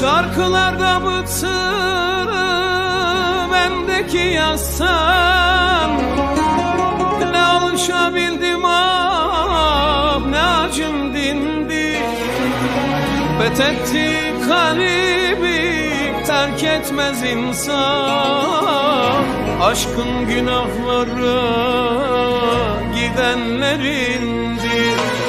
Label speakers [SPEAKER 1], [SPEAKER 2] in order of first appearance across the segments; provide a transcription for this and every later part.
[SPEAKER 1] Şarkılarda bıtırım bendeki yazsan. Ne alışabildim ah ne acım dindi. Betetti kalbi terk etmez insan. Aşkın günahları gidenlerindir.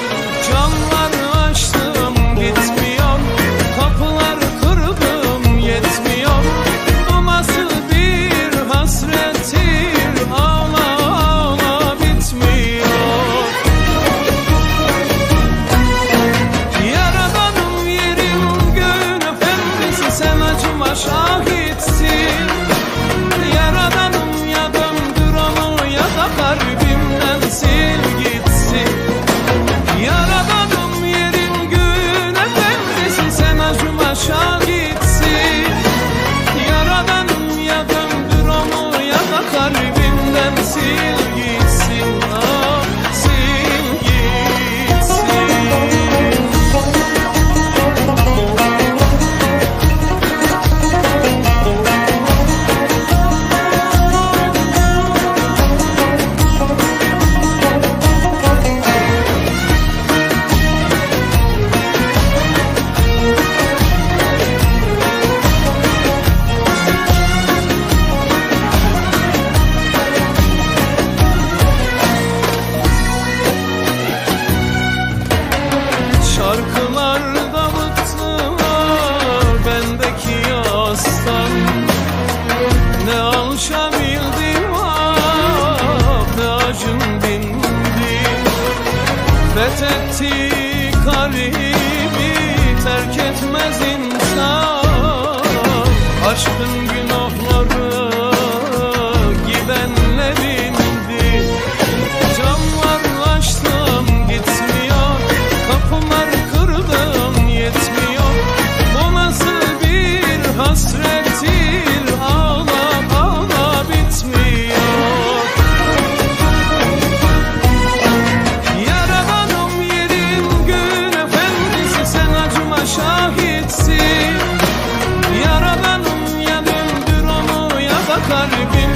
[SPEAKER 1] Fethetti garibi terk etmez insan. Aşkın gün kalbim.